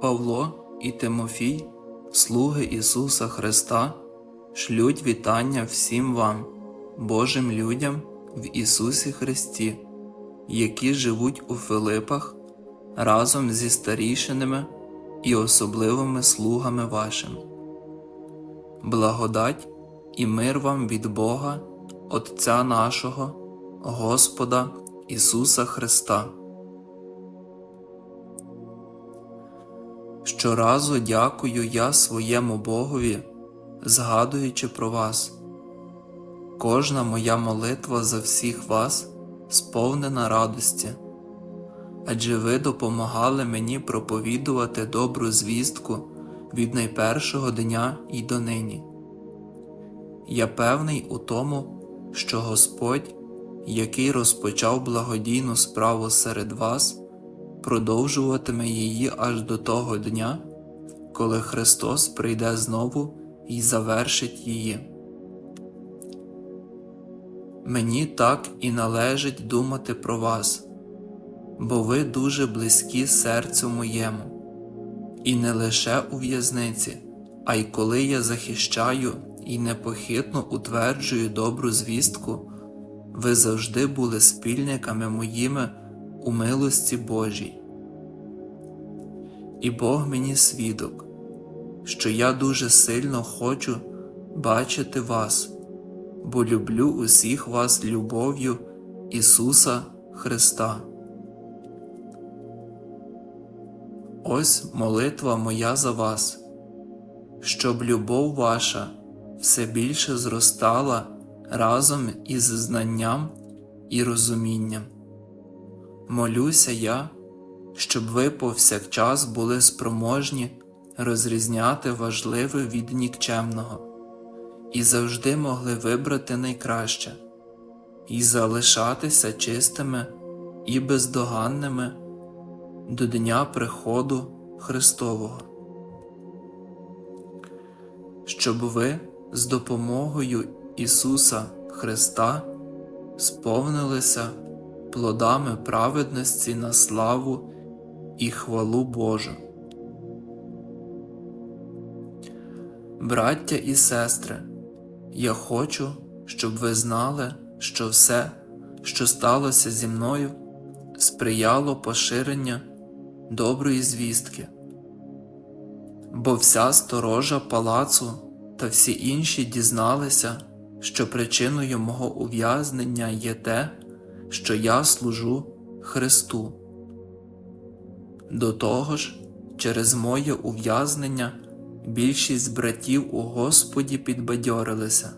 Павло і Тимофій, слуги Ісуса Христа, шлють вітання всім вам, Божим людям в Ісусі Христі, які живуть у Филипах разом зі старішинами і особливими слугами вашими. Благодать і мир вам від Бога, Отця нашого, Господа Ісуса Христа. Щоразу дякую я своєму Богові, згадуючи про вас. Кожна моя молитва за всіх вас сповнена радості, адже ви допомагали мені проповідувати добру звістку від найпершого дня і донині. Я певний у тому, що Господь, який розпочав благодійну справу серед вас, продовжуватиме її аж до того дня, коли Христос прийде знову і завершить її. Мені так і належить думати про вас, бо ви дуже близькі серцю моєму, і не лише у в'язниці, а й коли я захищаю і непохитно утверджую добру звістку, ви завжди були спільниками моїми у милості Божій. І Бог мені свідок, що я дуже сильно хочу бачити вас, бо люблю усіх вас любов'ю Ісуса Христа. Ось молитва моя за вас, щоб любов ваша все більше зростала разом із знанням і розумінням. Молюся я, щоб ви повсякчас були спроможні розрізняти важливе від нікчемного і завжди могли вибрати найкраще, і залишатися чистими і бездоганними до дня приходу Христового, щоб ви з допомогою Ісуса Христа сповнилися плодами праведності на славу і хвалу Божу. Браття і сестри, я хочу, щоб ви знали, що все, що сталося зі мною, сприяло поширення доброї звістки, бо вся сторожа палацу та всі інші дізналися, що причиною мого ув'язнення є те, що я служу Христу. До того ж, через моє ув'язнення більшість братів у Господі підбадьорилися.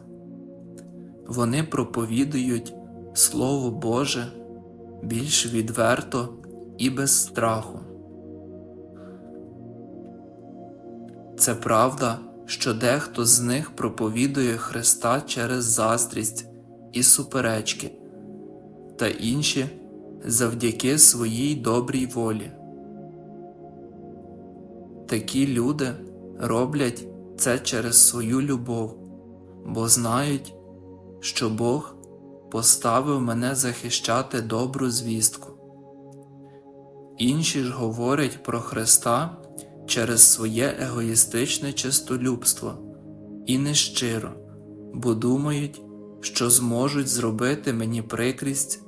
Вони проповідують Слово Боже більш відверто і без страху. Це правда, що дехто з них проповідує Христа через заздрість і суперечки, та інші завдяки своїй добрій волі. Такі люди роблять це через свою любов, бо знають, що Бог поставив мене захищати добру звістку. Інші ж говорять про Христа через своє егоїстичне чистолюбство і нещиро, бо думають, що зможуть зробити мені прикрість,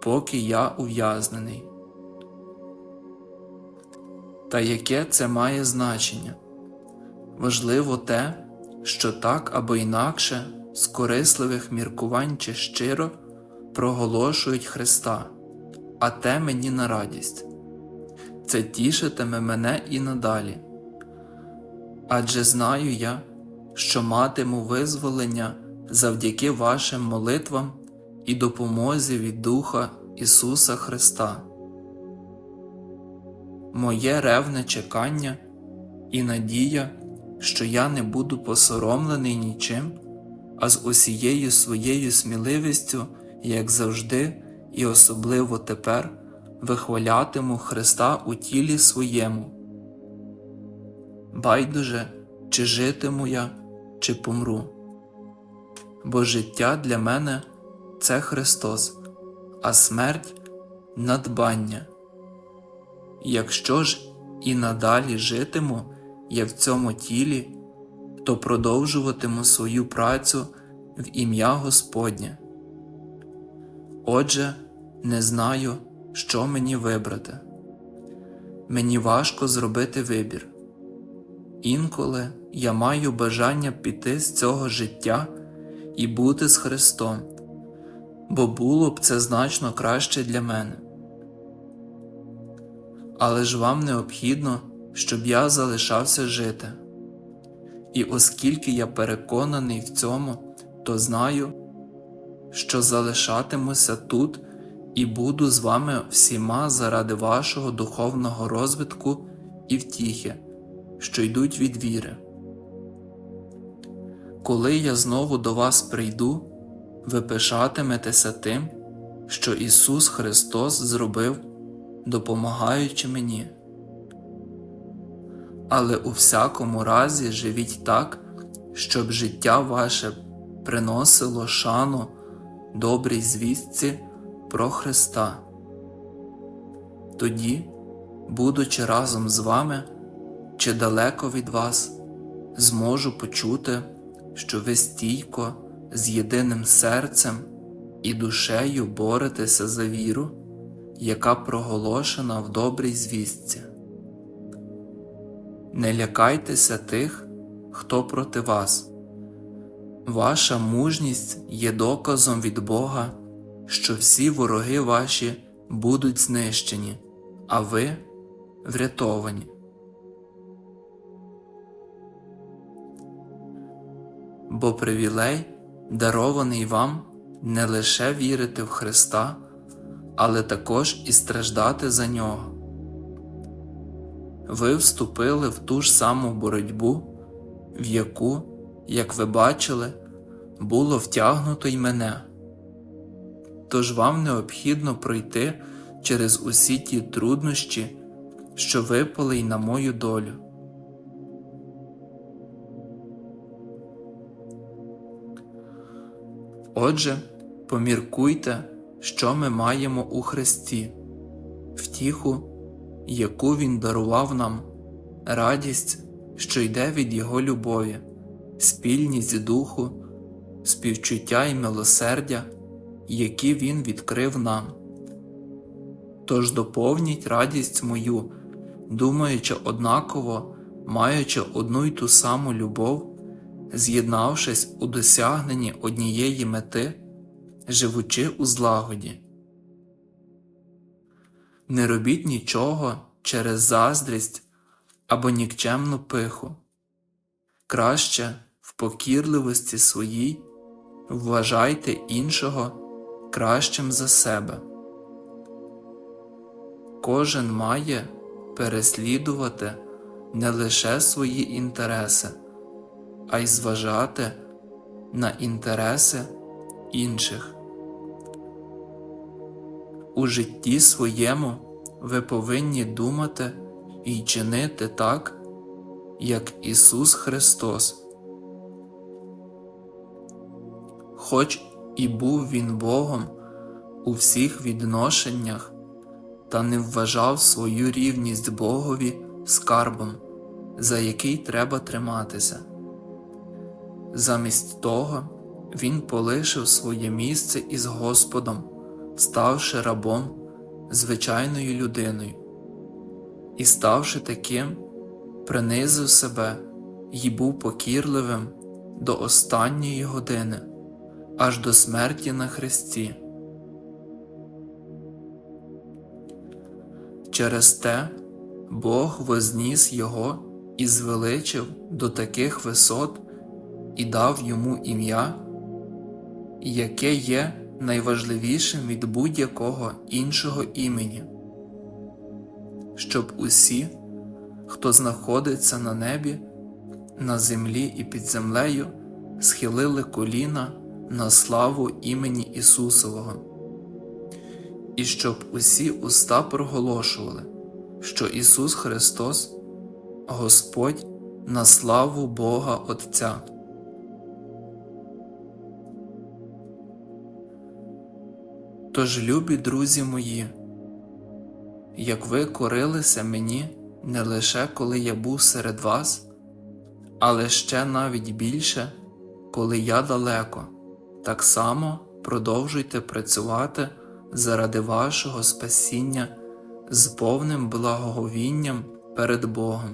поки я ув'язнений. Та яке це має значення? Важливо те, що так або інакше з корисливих міркувань чи щиро проголошують Христа, а те мені на радість. Це тішитиме мене і надалі. Адже знаю я, що матиму визволення завдяки вашим молитвам і допомозі від Духа Ісуса Христа. Моє ревне чекання і надія, що я не буду посоромлений нічим, а з усією своєю сміливістю, як завжди, і особливо тепер, вихвалятиму Христа у тілі своєму. Байдуже, чи житиму я, чи помру. Бо життя для мене це Христос, а смерть надбання. Якщо ж і надалі житиму я в цьому тілі, то продовжуватиму свою працю в ім'я Господнє. Отже, не знаю, що мені вибрати. Мені важко зробити вибір. Інколи я маю бажання піти з цього життя і бути з Христом, бо було б це значно краще для мене. Але ж вам необхідно, щоб я залишався жити. І оскільки я переконаний в цьому, то знаю, що залишатимуся тут і буду з вами всіма заради вашого духовного розвитку і втіхи, що йдуть від віри. Коли я знову до вас прийду, ви пишатиметеся тим, що Ісус Христос зробив, допомагаючи мені. Але у всякому разі живіть так, щоб життя ваше приносило шану добрій звістці про Христа. Тоді, будучи разом з вами чи далеко від вас, зможу почути, що ви стійко, з єдиним серцем і душею боретеся за віру, яка проголошена в добрій звістці. Не лякайтеся тих, хто проти вас. Ваша мужність є доказом від Бога, що всі вороги ваші будуть знищені, а ви врятовані. Бо привілей, дарований вам, не лише вірити в Христа, але також і страждати за Нього. Ви вступили в ту ж саму боротьбу, в яку, як ви бачили, було втягнуто й мене. Тож вам необхідно пройти через усі ті труднощі, що випали й на мою долю. Отже, поміркуйте, що ми маємо у Христі, втіху, яку Він дарував нам, радість, що йде від Його любові, спільність духу, співчуття і милосердя, які Він відкрив нам. Тож доповніть радість мою, думаючи однаково, маючи одну й ту саму любов, з'єднавшись у досягненні однієї мети, живучи у злагоді. Не робіть нічого через заздрість або нікчемну пиху, краще в покірливості своїй вважайте іншого кращим за себе. Кожен має переслідувати не лише свої інтереси, а й зважати на інтереси інших. У житті своєму ви повинні думати і чинити так, як Ісус Христос. Хоч і був Він Богом у всіх відношеннях, та не вважав свою рівність Богові скарбом, за який треба триматися. Замість того він полишив своє місце із Господом, ставши рабом, звичайною людиною, і, ставши таким, принизив себе і був покірливим до останньої години, аж до смерті на хресті. Через те Бог возніс його і звеличив до таких висот і дав йому ім'я, яке є найважливішим від будь-якого іншого імені, щоб усі, хто знаходиться на небі, на землі і під землею, схилили коліна на славу імені Ісусового, і щоб усі уста проголошували, що Ісус Христос, Господь на славу Бога Отця. Тож, любі друзі мої, як ви корилися мені не лише коли я був серед вас, але ще навіть більше, коли я далеко, так само продовжуйте працювати заради вашого спасіння з повним благоговінням перед Богом.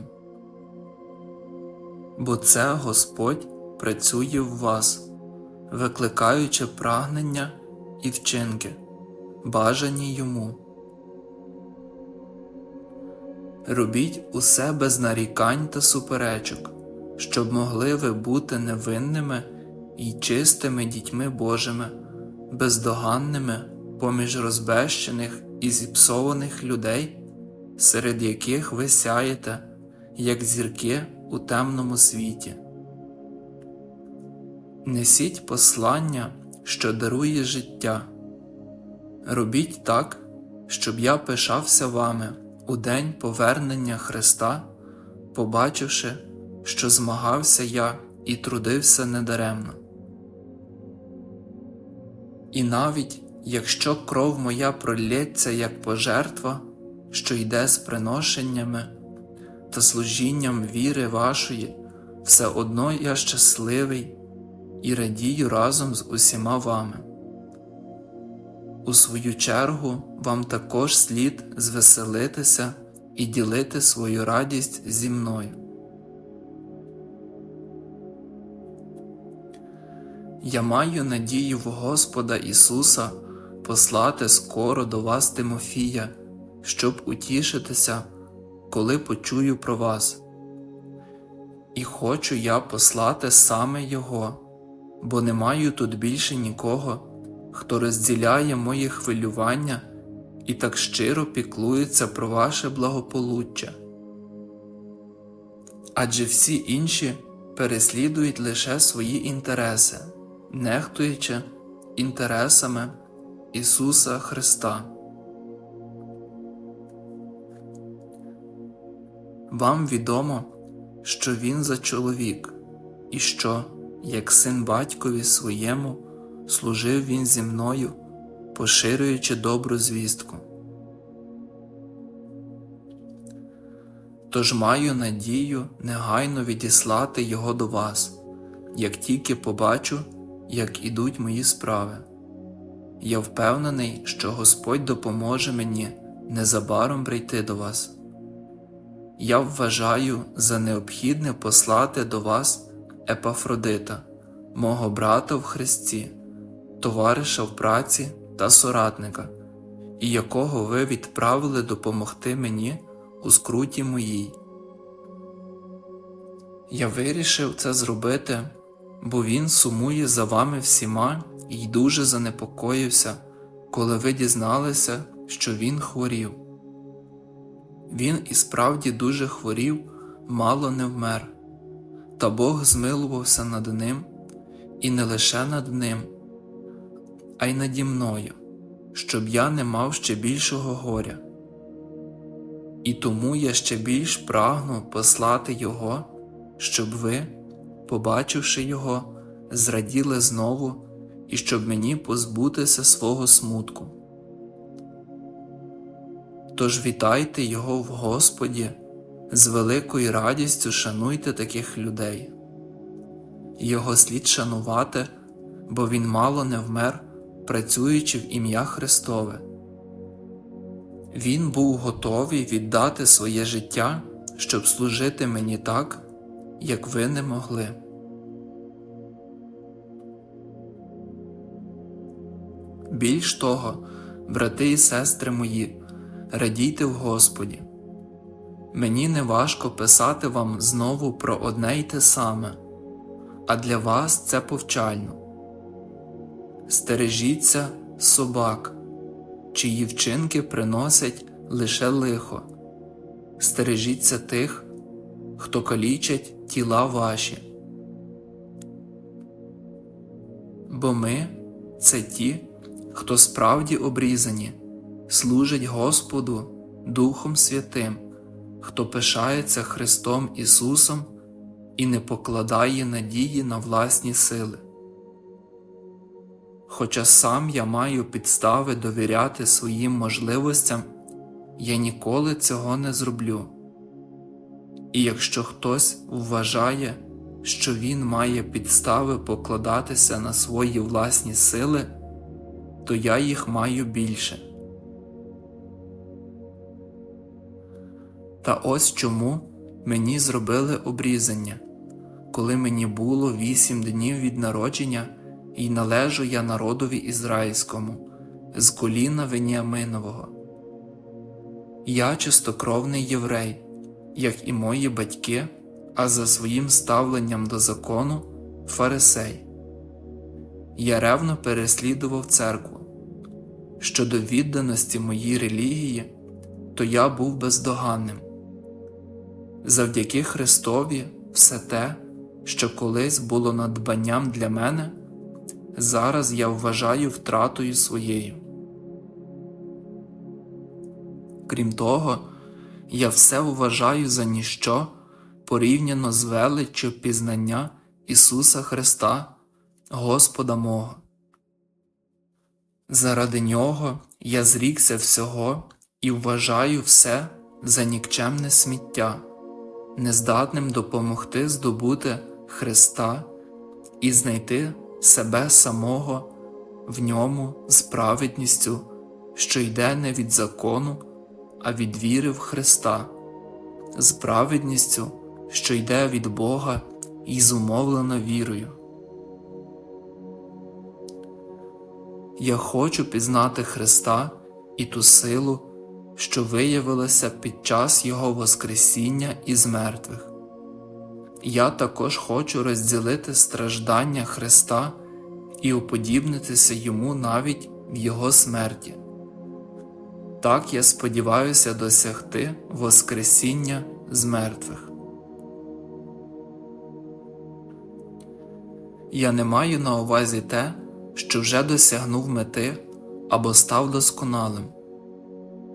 Бо це Господь працює в вас, викликаючи прагнення і вчинки, бажані йому. Робіть усе без нарікань та суперечок, щоб могли ви бути невинними і чистими дітьми Божими, бездоганними поміж розбещених і зіпсованих людей, серед яких ви сяєте, як зірки у темному світі. Несіть послання, що дарує життя. Робіть так, щоб я пишався вами у день повернення Христа, побачивши, що змагався я і трудився недаремно. І навіть якщо кров моя пролється як пожертва, що йде з приношеннями та служінням віри вашої, все одно я щасливий і радію разом з усіма вами. У свою чергу вам також слід звеселитися і ділити свою радість зі мною. Я маю надію в Господа Ісуса послати скоро до вас Тимофія, щоб утішитися, коли почую про вас. І хочу я послати саме Його, бо не маю тут більше нікого, хто розділяє мої хвилювання і так щиро піклується про ваше благополуччя. Адже всі інші переслідують лише свої інтереси, нехтуючи інтересами Ісуса Христа. Вам відомо, що Він за чоловік, і що, як син батькові своєму, служив Він зі мною, поширюючи добру звістку. Тож маю надію негайно відіслати Його до вас, як тільки побачу, як ідуть мої справи. Я впевнений, що Господь допоможе мені незабаром прийти до вас. Я вважаю за необхідне послати до вас Епафродита, мого брата в Христі, товариша в праці та соратника, і якого ви відправили допомогти мені у скруті моїй. Я вирішив це зробити, бо він сумує за вами всіма і дуже занепокоївся, коли ви дізналися, що він хворів. Він і справді дуже хворів, мало не вмер, та Бог змилувався над ним, і не лише над ним, а й наді мною, щоб я не мав ще більшого горя. І тому я ще більш прагну послати Його, щоб ви, побачивши Його, зраділи знову і щоб мені позбутися свого смутку. Тож вітайте Його в Господі, з великою радістю шануйте таких людей. Його слід шанувати, бо Він мало не вмер, працюючи в ім'я Христове. Він був готовий віддати своє життя, щоб служити мені так, як ви не могли. Більш того, брати і сестри мої, радійте в Господі. Мені не важко писати вам знову про одне й те саме, а для вас це повчально. Стережіться собак, чиї вчинки приносять лише лихо, стережіться тих, хто калічать тіла ваші. Бо ми це ті, хто справді обрізані, служить Господу Духом Святим, хто пишається Христом Ісусом і не покладає надії на власні сили. Хоча сам я маю підстави довіряти своїм можливостям, я ніколи цього не зроблю. І якщо хтось вважає, що він має підстави покладатися на свої власні сили, то я їх маю більше. Та ось чому мені зробили обрізання, коли мені було вісім днів від народження, і належу я народові ізраїльському, з коліна Веніаминового. Я чистокровний єврей, як і мої батьки, а за своїм ставленням до закону фарисей. Я ревно переслідував церкву. Щодо відданості моїй релігії, то я був бездоганним. Завдяки Христові все те, що колись було надбанням для мене, зараз я вважаю втратою своєю. Крім того, я все вважаю за ніщо порівняно з величчю пізнання Ісуса Христа, Господа мого. Заради Нього я зрікся всього і вважаю все за нікчемне сміття, нездатним допомогти здобути Христа і знайти себе самого в ньому з праведністю, що йде не від закону, а від віри в Христа, з праведністю, що йде від Бога і зумовлена вірою. Я хочу пізнати Христа і ту силу, що виявилася під час Його Воскресіння із мертвих. Я також хочу розділити страждання Христа і уподібнитися йому навіть в Його смерті. Так я сподіваюся досягти Воскресіння з мертвих. Я не маю на увазі те, що вже досягнув мети або став досконалим.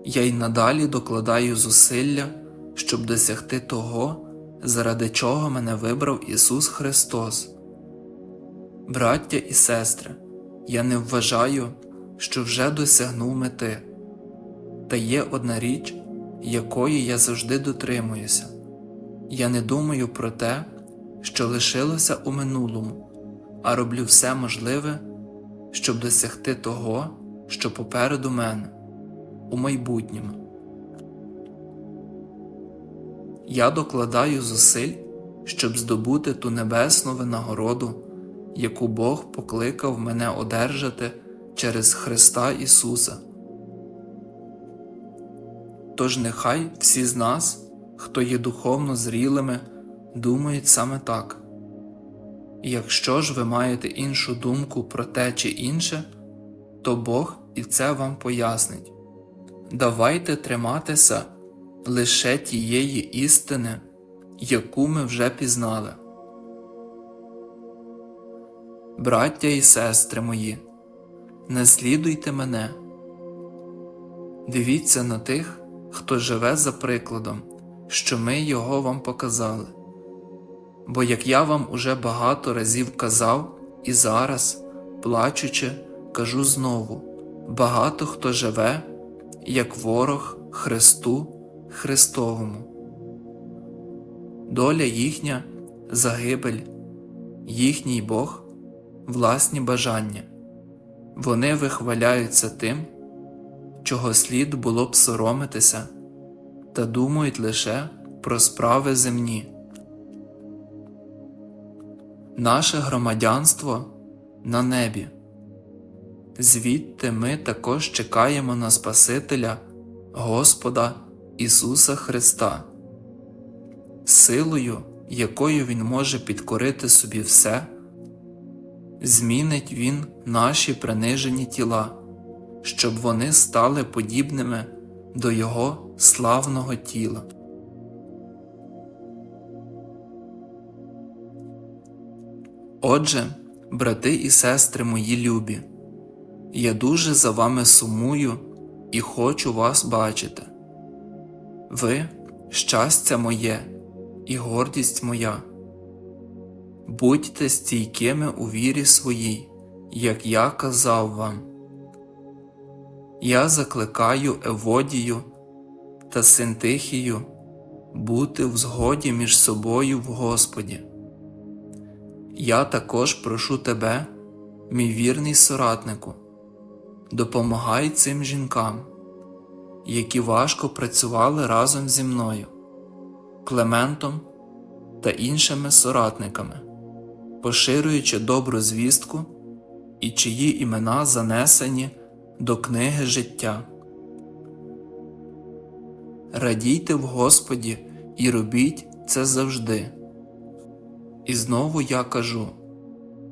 Я й надалі докладаю зусилля, щоб досягти того, заради чого мене вибрав Ісус Христос. Браття і сестри, я не вважаю, що вже досягнув мети, та є одна річ, якої я завжди дотримуюся. Я не думаю про те, що лишилося у минулому, а роблю все можливе, щоб досягти того, що попереду мене, у майбутньому. Я докладаю зусиль, щоб здобути ту небесну винагороду, яку Бог покликав мене одержати через Христа Ісуса. Тож нехай всі з нас, хто є духовно зрілими, думають саме так. І якщо ж ви маєте іншу думку про те чи інше, то Бог і це вам пояснить. Давайте триматися лише тієї істини, яку ми вже пізнали. Браття і сестри мої, наслідуйте мене, дивіться на тих, хто живе за прикладом, що ми його вам показали. Бо як я вам уже багато разів казав і зараз, плачучи, кажу знову багато хто живе, як ворог Христу Христовому. Доля їхня загибель, їхній Бог, власні бажання. Вони вихваляються тим, чого слід було б соромитися, та думають лише про справи земні. Наше громадянство на небі. Звідти ми також чекаємо на Спасителя Господа Ісуса Христа, силою, якою Він може підкорити собі все, змінить Він наші принижені тіла, щоб вони стали подібними до Його славного тіла. Отже, брати і сестри мої любі, я дуже за вами сумую і хочу вас бачити. Ви щастя моє і гордість моя. Будьте стійкими у вірі своїй, як я казав вам. Я закликаю Еводію та Синтихію бути в згоді між собою в Господі. Я також прошу тебе, мій вірний соратнику, допомагай цим жінкам, які важко працювали разом зі мною, Клементом та іншими соратниками, поширюючи добру звістку і чиї імена занесені до книги життя. Радійте в Господі і робіть це завжди. І знову я кажу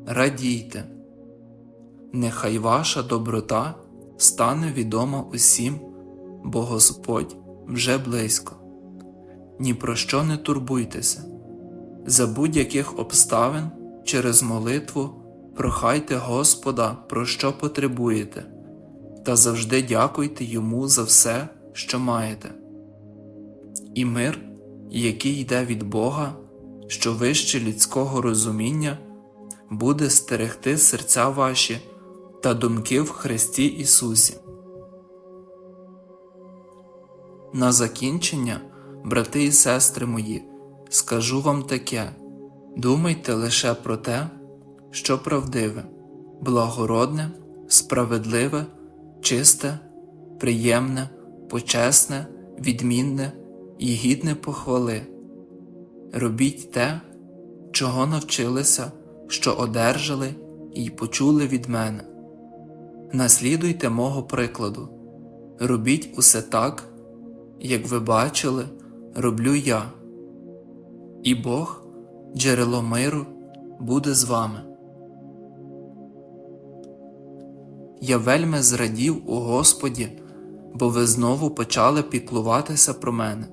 радійте, нехай ваша доброта стане відома усім, бо Господь вже близько. Ні про що не турбуйтеся, за будь-яких обставин через молитву прохайте Господа, про що потребуєте, та завжди дякуйте Йому за все, що маєте. І мир, який йде від Бога, що вище людського розуміння, буде стерегти серця ваші та думки в Христі Ісусі. На закінчення, брати і сестри мої, скажу вам таке думайте лише про те, що правдиве, благородне, справедливе, чисте, приємне, почесне, відмінне і гідне похвали. Робіть те, чого навчилися, що одержали і почули від мене. Наслідуйте мого прикладу, робіть усе так, як ви бачили, роблю я, і Бог, джерело миру, буде з вами. Я вельми зрадів у Господі, бо ви знову почали піклуватися про мене.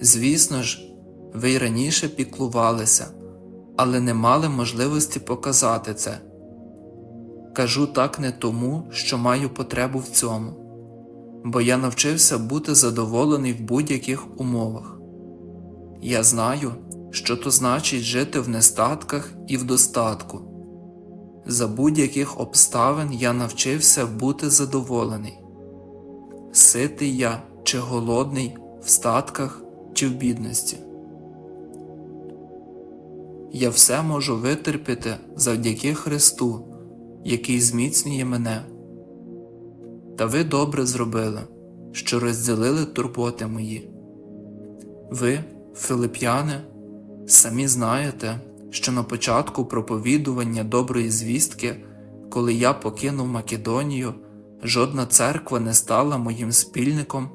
Звісно ж, ви й раніше піклувалися, але не мали можливості показати це. Кажу так не тому, що маю потребу в цьому, бо я навчився бути задоволений в будь-яких умовах. Я знаю, що то значить жити в нестатках і в достатку. За будь-яких обставин я навчився бути задоволений, ситий я чи голодний в статках чи в бідності. Я все можу витерпіти завдяки Христу, який зміцнює мене. Та ви добре зробили, що розділили турботи мої. Ви, филип'яни, самі знаєте, що на початку проповідування доброї звістки, коли я покинув Македонію, жодна церква не стала моїм спільником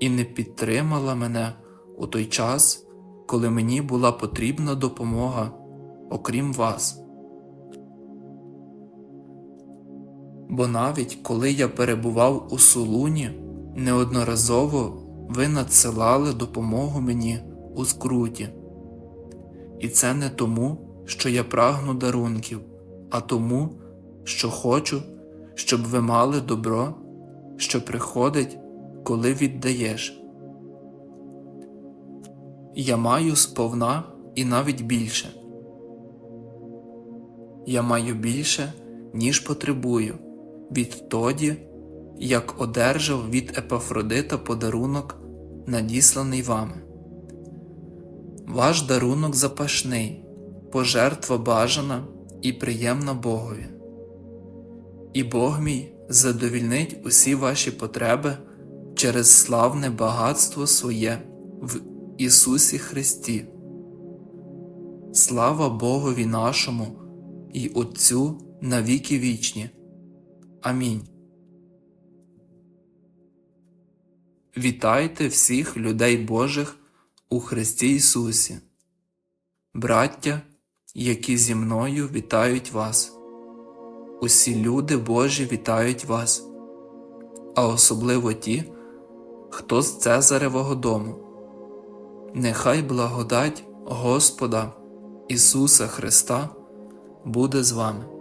і не підтримала мене у той час, коли мені була потрібна допомога, окрім вас. Бо навіть коли я перебував у Солуні, неодноразово ви надсилали допомогу мені у скруті. І це не тому, що я прагну дарунків, а тому, що хочу, щоб ви мали добро, що приходить, коли віддаєш. Я маю сповна і навіть більше. Я маю більше, ніж потребую, відтоді, як одержав від Епафродита подарунок, надісланий вами. Ваш дарунок запашний, пожертва бажана і приємна Богові. І Бог мій задовільнить усі ваші потреби через славне багатство своє в Ісусі Христі. Слава Богові нашому і Отцю на віки вічні. Амінь. Вітайте всіх людей Божих у Христі Ісусі, браття, які зі мною вітають вас. Усі люди Божі вітають вас, а особливо ті, хто з Цезаревого дому. Нехай благодать Господа Ісуса Христа буде з вами.